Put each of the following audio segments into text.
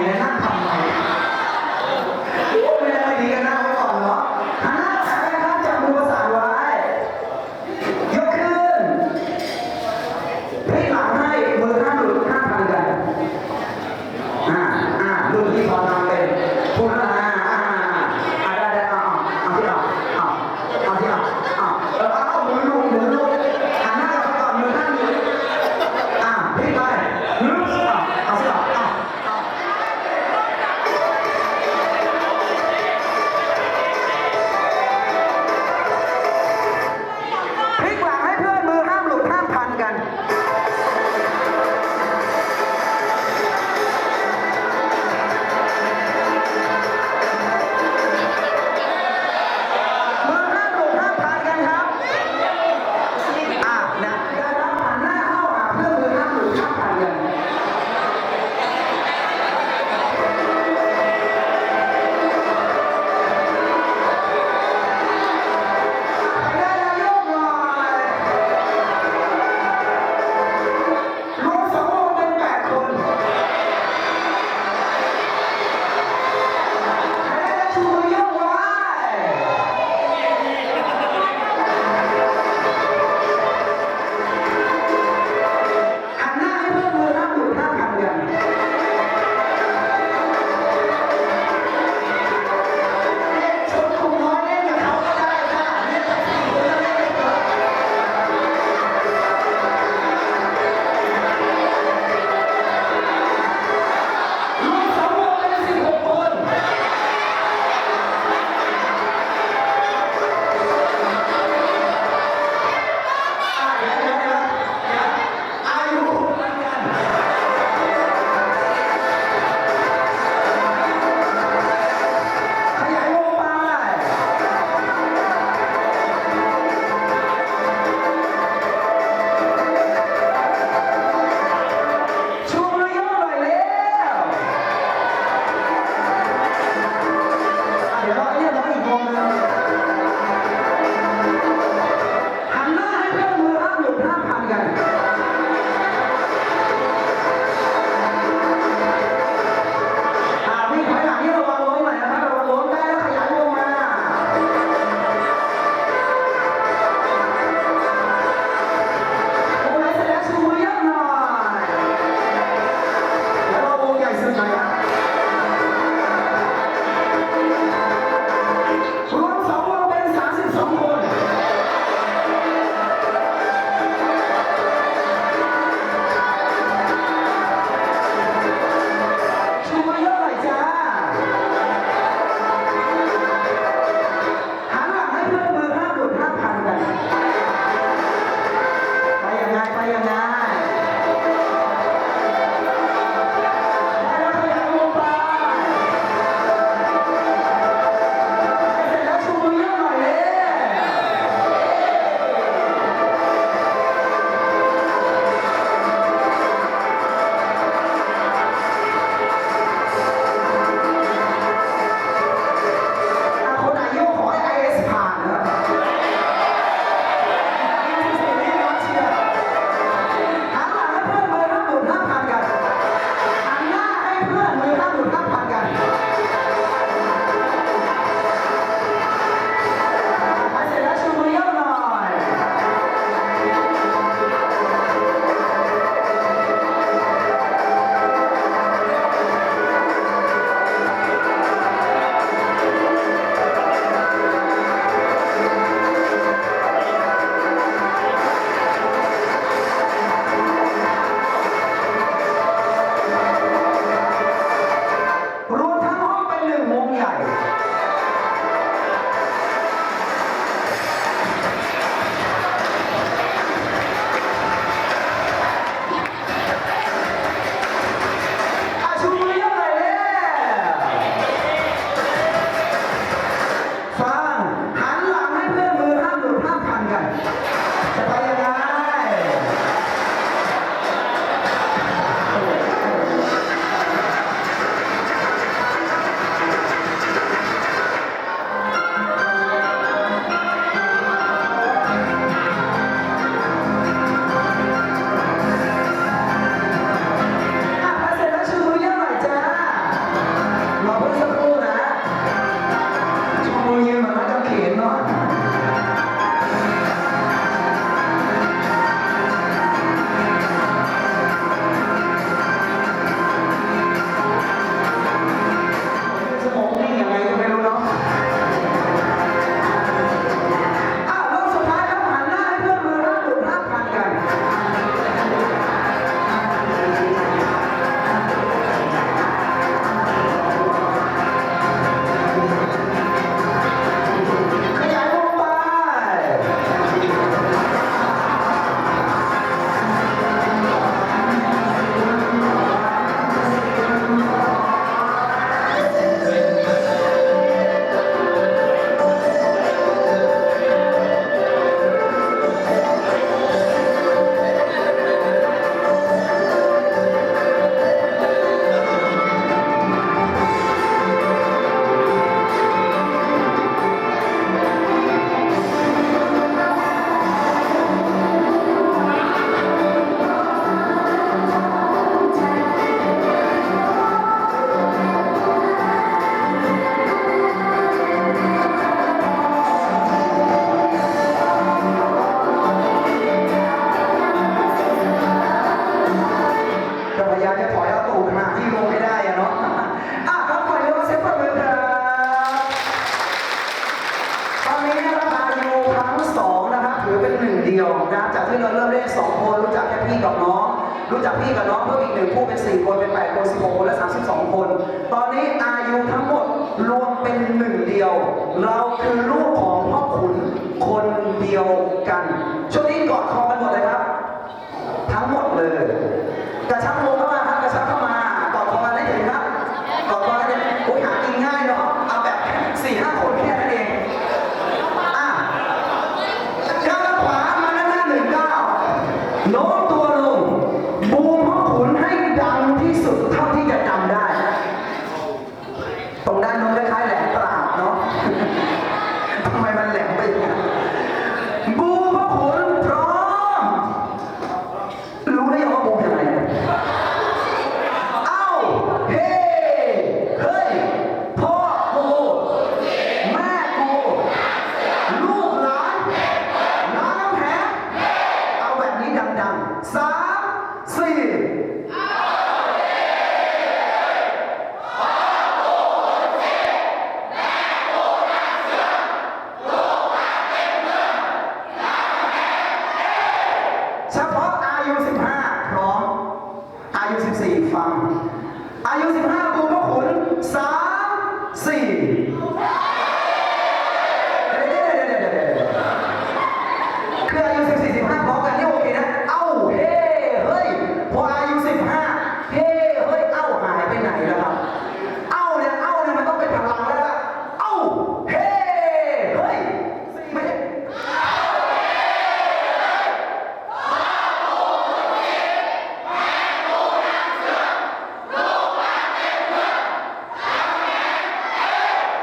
และนั่งทำ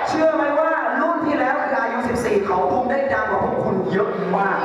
เชื่อไหมว่ารุ่นที่แล้วคืออายุ 14 เขาคุมได้ดังกว่าพวกคุณเยอะมาก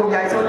खूप जायचं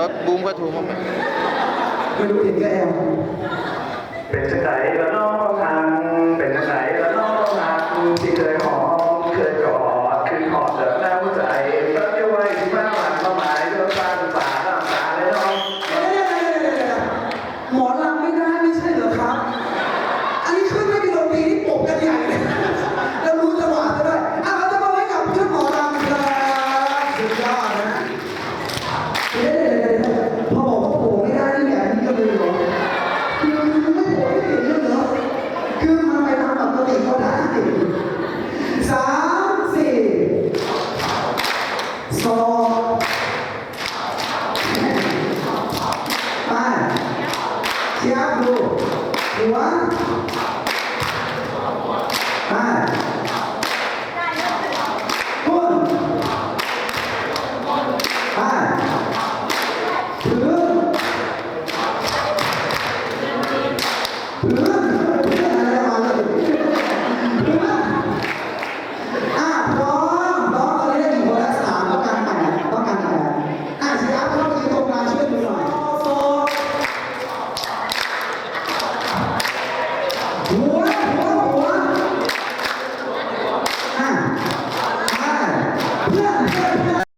ว่าบูมก็ถูกมั้มไม่รู้จริดก็แอลเป็นสงไดแล้วเนาะ 四、三、二、加油！五万。